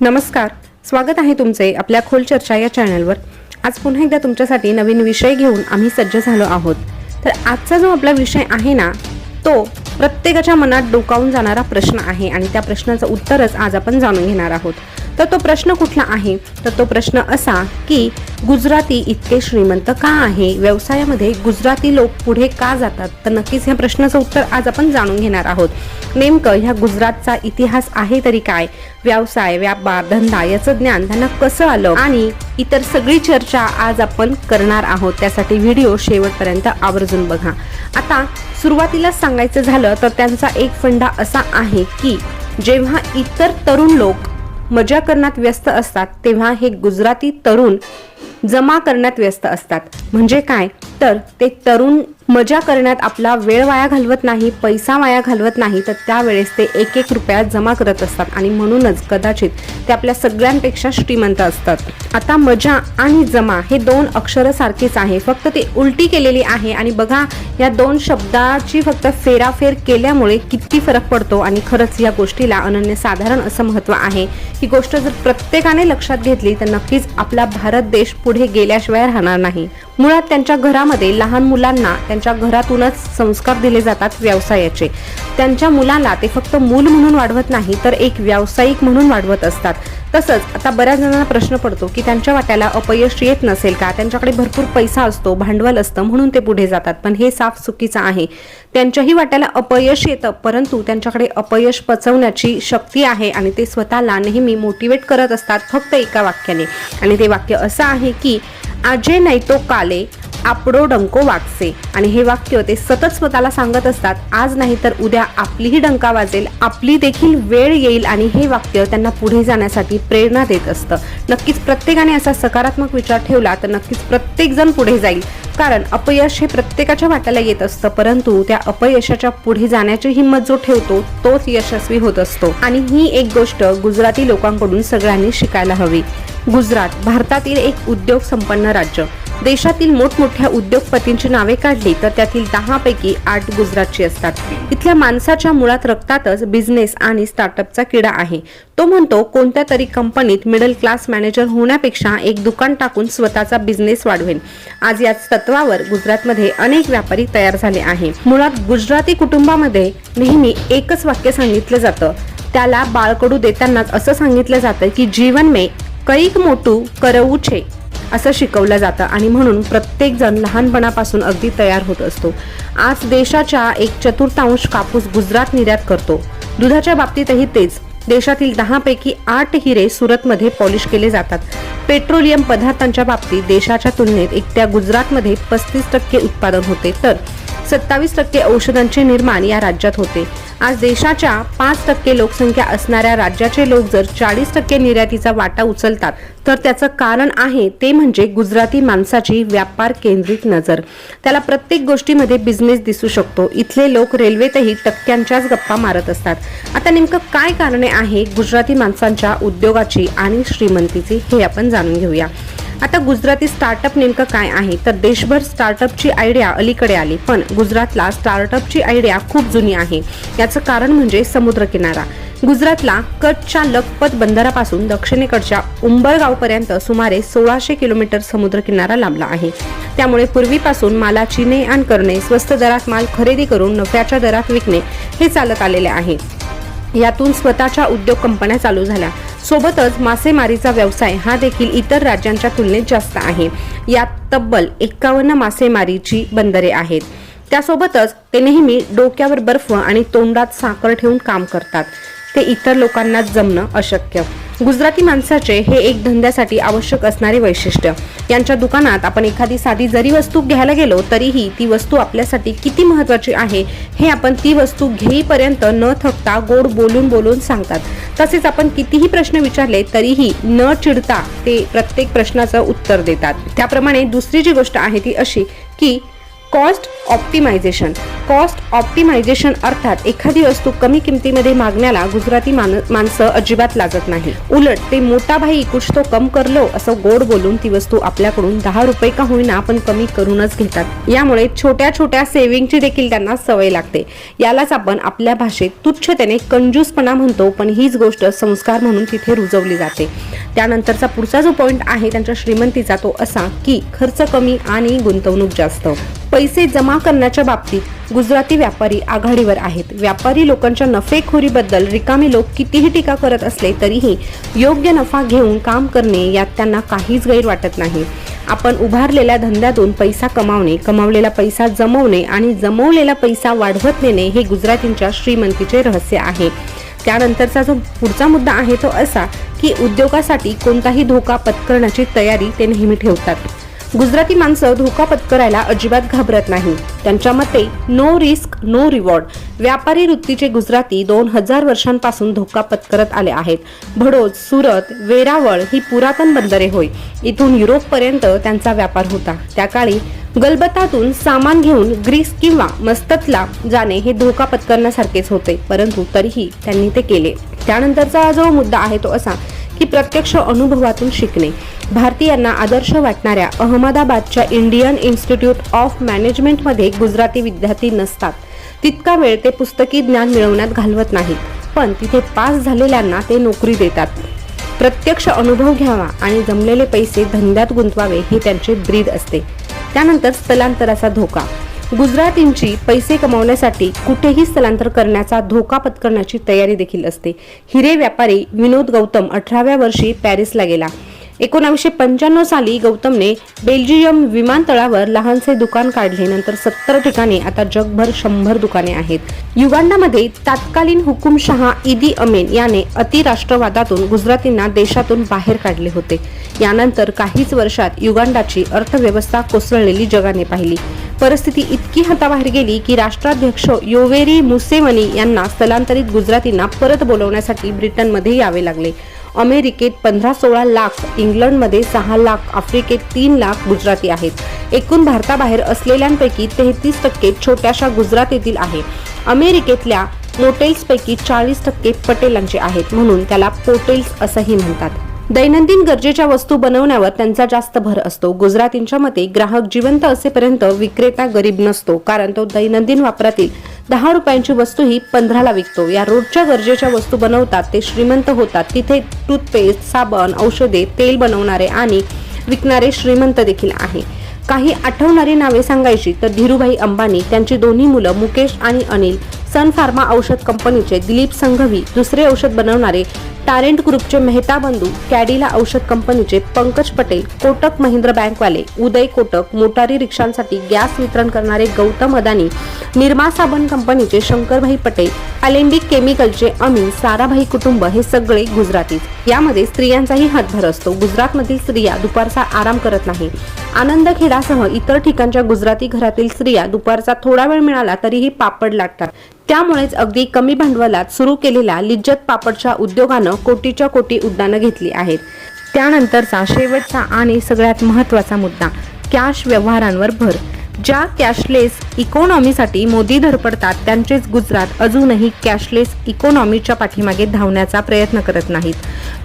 नमस्कार. स्वागत आहे तुमचे आपल्या खोल चर्चा या चॅनलवर. आज पुन्हा एकदा तुमच्यासाठी नवीन विषय घेऊन आम्ही सज्ज झालो आहोत. तर आजचा जो आपला विषय आहे ना तो प्रत्येकाच्या मनात डोकावून जाणारा प्रश्न आहे आणि त्या प्रश्नाचं उत्तरच आज आपण जाणून घेणार आहोत. तर तो प्रश्न कुठला आहे? तर तो प्रश्न असा की गुजराती इतके श्रीमंत का आहे? व्यवसायामध्ये गुजराती लोक पुढे का जातात? तर नक्कीच ह्या प्रश्नाचं उत्तर आज आपण जाणून घेणार आहोत. नेमकं ह्या गुजरातचा इतिहास आहे तरी काय? व्यवसाय व्यापार धंदा याचं ज्ञान त्यांना कसं आलं? आणि इतर सगळी चर्चा आज आपण करणार आहोत. त्यासाठी व्हिडिओ शेवटपर्यंत आवर्जून बघा. आता सुरुवातीलाच सांगायचं झालं तर त्यांचा एक फंडा असा आहे की जेव्हा इतर तरुण लोक मजा करण्यात व्यस्त असतात तेव्हा हे गुजराती तरुण जमा करण्यात व्यस्त असतात. म्हणजे काय? तर ते तरुण मजा करण्यात आपला वेळ वाया घालवत नाही पैसा वाया घालवत नाही तर त्यावेळेस ते एक एक रुपया जमा करत असतात. आणि म्हणूनच कदाचित ते आपल्या सगळ्यांपेक्षा श्रीमंत असतात. आता मजा आणि जमा हे दोन अक्षरं सारखीच आहे. फक्त ते उलटी केलेली आहे. आणि बघा या दोन शब्दाची फक्त फेराफेर केल्यामुळे किती फरक पडतो. आणि खरंच या गोष्टीला अनन्यसाधारण असं महत्त्व आहे. ही गोष्ट जर प्रत्येकाने लक्षात घेतली तर नक्कीच आपला भारत देश पुढे गेल्याशिवाय राहणार नाही. मुळात त्यांच्या घरामध्ये लहान मुलांना त्यांच्या घरातूनच संस्कार दिले जातात व्यवसायाचे. त्यांच्या मुलाला ते फक्त मूल म्हणून वाढवत नाही तर एक व्यावसायिक म्हणून वाढवत असतात. तसंच आता बऱ्याच जणांना प्रश्न पडतो की त्यांच्या वाट्याला अपयश येत नसेल का? त्यांच्याकडे भरपूर पैसा असतो भांडवल असतं म्हणून ते पुढे जातात. पण हे साफ चुकीचं आहे. त्यांच्याही वाट्याला अपयश येतं परंतु त्यांच्याकडे अपयश पचवण्याची शक्ती आहे आणि ते स्वतःला नेहमी मोटिवेट करत असतात फक्त एका वाक्याने. आणि ते वाक्य असं आहे की आजे नाही तो काले आपडो डंको वागसे. आणि हे वाक्य ते सतत स्वतःला सांगत असतात. आज नाही तर उद्या आपलीही डंका वाजेल आपली देखील वेळ येईल आणि हे वाक्य त्यांना पुढे जाण्यासाठी प्रेरणा देत असतं. नक्कीच प्रत्येकाने असा सकारात्मक विचार ठेवला तर नक्कीच प्रत्येकजण पुढे जाईल. कारण अपयश हे प्रत्येकाच्या वाट्याला येत असतं परंतु त्या अपयशाच्या पुढे जाण्याची हिंमत जो ठेवतो तोच यशस्वी होत असतो. आणि ही एक गोष्ट गुजराती लोकांकडून सगळ्यांनी शिकायला हवी. गुजरात भारतातील एक उद्योग संपन्न राज्य. देशातील मोठमोठ्या उद्योगपतींची नावे काढली तर त्यातील दहापैकी आठ गुजरातची असतात. इथल्या माणसाच्या मुळात रक्तातच बिझनेस आणि स्टार्टअपचा किडा आहे. तो म्हणतो कोणत्या तरी कंपनीत मिडल क्लास मॅनेजर होण्यापेक्षा एक दुकान टाकून स्वतःचा बिझनेस वाढवेल आज याच तत्वावर गुजरातमध्ये अनेक व्यापारी तयार झाले आहे. मुळात गुजराती कुटुंबामध्ये नेहमी एकच वाक्य सांगितलं जातं. त्याला बाळकडू देतानाच असं सांगितलं जातं की जीवन मे कैक मोटू करवू छे असं शिकवलं जातं. आणि म्हणून प्रत्येकजण लहानपणापासून अगदी तयार होत असतो. आज देशाच्या एक चतुर्थांश कापूस गुजरात निर्यात करतो. दुधाच्या बाबतीतही तेच. देशातील दहापैकी आठ हिरे सुरतमध्ये पॉलिश केले जातात. पेट्रोलियम पदार्थांच्या बाबतीत देशाच्या तुलनेत एकट्या गुजरातमध्ये पस्तीस टक्के उत्पादन होते तर सत्तावीस टक्के औषधांचे निर्माण या राज्यात होते. आज देशाच्या पाच टक्के लोकसंख्या असणाऱ्या राज्याचे लोक जर चाळीस टक्के निर्यातीचा वाटा उचलतात तर त्याचं कारण आहे ते म्हणजे गुजराती माणसाची व्यापार केंद्रित नजर. त्याला प्रत्येक गोष्टीमध्ये बिझनेस दिसू शकतो. इथले लोक रेल्वेतही टक्क्यांच्याच गप्पा मारत असतात. आता नेमकं काय कारणे आहे गुजराती माणसांच्या उद्योगाची आणि श्रीमंतीची हे आपण जाणून घेऊया. आता गुजराती स्टार्टअप नेमकं काय आहे? तर देशभर स्टार्टअपची आयडिया अलीकडे आली पण गुजरातला स्टार्टअपची आयडिया खूप जुनी आहे. याचं कारण म्हणजे समुद्रकिनारा. गुजरातला कच्छच्या लखपत बंदरापासून दक्षिणेकडच्या उंबरगावपर्यंत सुमारे सोळाशे किलोमीटर समुद्रकिनारा लांबला आहे. त्यामुळे पूर्वीपासून मालाची ने आण करणे स्वस्त दरात माल खरेदी करून नफ्याच्या दरात विकणे हे चालत आलेले आहे. यातून स्वतःच्या उद्योग कंपन्या चालू झाल्या. सोबतच मासेमारीचा व्यवसाय हा देखील इतर राज्यांच्या तुलनेत जास्त आहे. यात तब्बल एक्कावन्न मासेमारीची बंदरे आहेत. त्यासोबतच ते नेहमी डोक्यावर बर्फ आणि तोंडात साखर ठेवून काम करतात. ते इतर लोकांना जमणं अशक्य. गुजराती माणसाचे हे एक धंद्यासाठी आवश्यक असणारे वैशिष्ट्य. यांच्या दुकानात आपण एखादी साधी जरी वस्तू घ्यायला गेलो तरीही ती वस्तू आपल्यासाठी किती महत्वाची आहे हे आपण ती वस्तू घेईपर्यंत न थकता गोड बोलून बोलून सांगतात. तसेच आपण कितीही प्रश्न विचारले तरीही न चिडता ते प्रत्येक प्रश्नाचं उत्तर देतात. त्याप्रमाणे दुसरी जी गोष्ट आहे ती अशी की कॉस्ट ऑप्टिमायझेशन कॉस्ट ऑप्टिमायझेशन अर्थात एखादी वस्तू कमी किमतीमध्ये मागण्याला गुजराती मान माणसं अजिबात लागत नाही. उलट ते मोठा भाई कुछ तो कम करलो असं गोड बोलून ती वस्तू आपल्याकडून दहा रुपये का होईना पण कमी करूनच घेतात. यामुळे छोट्या छोट्या सेव्हिंगची देखील त्यांना सवय लागते. यालाच आपण आपल्या भाषेत तुच्छतेने कंजूसपणा म्हणतो पण हीच गोष्ट संस्कार म्हणून तिथे रुजवली जाते. त्यानंतरचा पुढचा जो पॉईंट आहे त्यांच्या श्रीमंतीचा तो असा की खर्च कमी आणि गुंतवणूक जास्त. पैसे जमा करण्याच्या बाबतीत गुजराती व्यापारी आघाडीवर आहेत. व्यापारी लोकांच्या नफेखोरीबद्दल रिकामे लोक कितीही टीका करत असले तरीही योग्य नफा घेऊन काम करणे यात त्यांना काहीच गैर वाटत नाही. आपण उभारलेल्या धंद्यातून पैसा कमावणे कमावलेला पैसा जमवणे आणि जमवलेला पैसा वाढवत नेणे हे गुजरातींच्या श्रीमंतीचे रहस्य आहे. त्यानंतरचा जो पुढचा मुद्दा आहे तो असा की उद्योगासाठी कोणताही धोका पत्करण्याची तयारी ते नेहमी ठेवतात. गुजराती माणसं धोका पत्करायला अजिबात घाबरत नाही. त्यांच्या मते नो रिस्क नो रिवॉर्ड व्यापारी वृत्तीचे गुजराती दोन हजार वर्षांपासून धोका पत्करत आले आहेत. भडोज सुरत वेरावळ ही पुरातन बंदरे होय. इथून युरोपपर्यंत त्यांचा व्यापार होता. त्या काळी गलबतातून सामान घेऊन ग्रीस किंवा मस्ततला जाणे हे धोका पत्करण्यासारखेच होते परंतु तरीही त्यांनी ते केले. त्यानंतरचा जो मुद्दा आहे तो असा की प्रत्यक्ष अनुभवातून शिकणे. भारतीयांना आदर्श वाटणाऱ्या अहमदाबादच्या इंडियन इन्स्टिट्यूट ऑफ मॅनेजमेंटमध्ये गुजराती विद्यार्थी नसतात. तितका वेळ ते पुस्तकी ज्ञान मिळवण्यात घालवत नाहीत. पण तिथे पास झालेल्यांना ते नोकरी देतात. प्रत्यक्ष अनुभव घ्यावा आणि जमलेले पैसे धंद्यात गुंतवावे हे त्यांचे ब्रीद असते. त्यानंतर स्थलांतराचा धोका. गुजरातींची पैसे कमावण्यासाठी कुठेही स्थलांतर करण्याचा धोका पत्करण्याची तयारी देखील असते. हिरे व्यापारी विनोद गौतम अठराव्या वर्षी पॅरिसला गेला. एकोणावीसशे पंच्याण्णव साली गौतमने बेल्जियम विमानतळावर लहानसे दुकान काढले. नंतर सत्तर ठिकाणी आता जगभर शंभर दुकाने आहेत. युगांडामध्ये तत्कालीन हुकुमशहा इदी अमेन याने अतिराष्ट्रवादातून गुजरातींना देशातून बाहेर काढले होते. यानंतर काहीच वर्षात युगांडाची अर्थव्यवस्था कोसळलेली जगाने पाहिली. परिस्थिती इतकी हाताबाहेर गेली की राष्ट्राध्यक्ष योवेरी मुसेवनी यांना स्थलांतरित गुजरातींना परत बोलवण्यासाठी ब्रिटनमध्ये यावे लागले. अमेरिकेत पंधरा सोळा लाख इंग्लंडमध्ये सहा लाख आफ्रिकेत तीन लाख गुजराती आहेत. एकूण भारताबाहेर असलेल्यांपैकी तेहतीस टक्के छोट्याशा गुजरातीतील आहे. अमेरिकेतल्या मोटेल्सपैकी चाळीस टक्के पटेलांचे आहेत म्हणून त्याला पोटेल्स असंही म्हणतात. दैनंदिन गरजेच्या वस्तू बनवण्यावर त्यांचा जास्त भर असतो. गुजरातींच्या मते ग्राहक जिवंत असेपर्यंत विक्रेता गरीब नसतो कारण तो दैनंदिन वापरातील दहा रुपयांची वस्तू ही पंधराला विकतो. या रोजच्या गरजेच्या वस्तू बनवतात ते श्रीमंत होतात. तिथे टूथपेस्ट साबण औषधे तेल बनवणारे आणि विकणारे श्रीमंत देखील आहे. काही आठवणारी नावे सांगायची तर धीरूभाई अंबानी त्यांची दोन्ही मुलं मुकेश आणि अनिल सन फार्मा औषध कंपनीचे दिलीप संघवी दुसरे औषध बनवणारे टारेंट ग्रुपचे मेहता बंधू कॅडिला औषध कंपनीचे पंकज पटेल कोटक महिंद्र बँकवाले उदय कोटक मोटारी रिक्षांसाठी गॅस वितरण करणारे गौतम अदानी निर्मा साबण कंपनीचे शंकरभाई पटेल अलेंडिक केमिकलचे अमीन साराभाई कुटुंब हे सगळे गुजरातीच यामध्ये स्त्रियांचाही हातभार असतो. गुजरातमधील स्त्रिया दुपारचा आराम करत नाही. आनंदखेडासह इतर ठिकाणच्या गुजराती घरातील स्त्रिया दुपारचा थोडा वेळ मिळाला तरीही पापड लाटतात. त्यामुळेच अगदी कमी भांडवलात सुरू केलेल्या लिज्जत पापडच्या उद्योगानं कोटीच्या कोटी उड्डाणं घेतली आहेत. त्यानंतरचा शेवटचा आणि सगळ्यात महत्त्वाचा मुद्दा कॅश व्यवहारांवर भर. ज्या कॅशलेस इकॉनॉमीसाठी मोदी धडपडतात त्यांचेच गुजरात अजूनही कॅशलेस इकॉनॉमीच्या पाठीमागे धावण्याचा प्रयत्न करत नाहीत.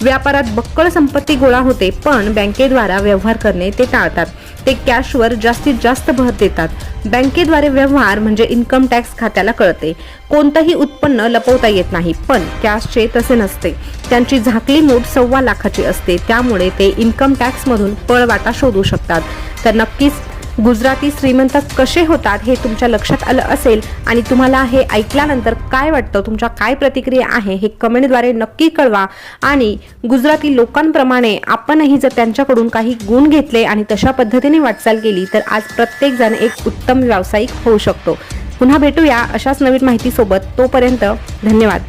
व्यापारात बक्कळ संपत्ती गोळा होते पण बँकेद्वारा व्यवहार करणे ते टाळतात. ते कॅशवर जास्तीत जास्त भर देतात. बँकेद्वारे व्यवहार म्हणजे इन्कम टॅक्स खात्याला कळते. कोणतंही उत्पन्न लपवता येत नाही पण कॅशचे तसे नसते. त्यांची झाकली नोट सव्वा लाखाची असते त्यामुळे ते इन्कम टॅक्समधून पळवाटा शोधू शकतात. तर नक्कीच गुजराती श्रीमंत कसे होतात हे तुमच्या लक्षात आलं असेल आणि तुम्हाला हे ऐकल्यानंतर काय वाटतं तुमच्या काय प्रतिक्रिया आहे हे कमेंटद्वारे नक्की कळवा. आणि गुजराती लोकांप्रमाणे आपणही जर त्यांच्याकडून काही गुण घेतले आणि तशा पद्धतीने वाटचाल केली तर आज प्रत्येकजण एक उत्तम व्यावसायिक होऊ शकतो. पुन्हा भेटूया अशाच नवीन माहितीसोबत. तोपर्यंत धन्यवाद.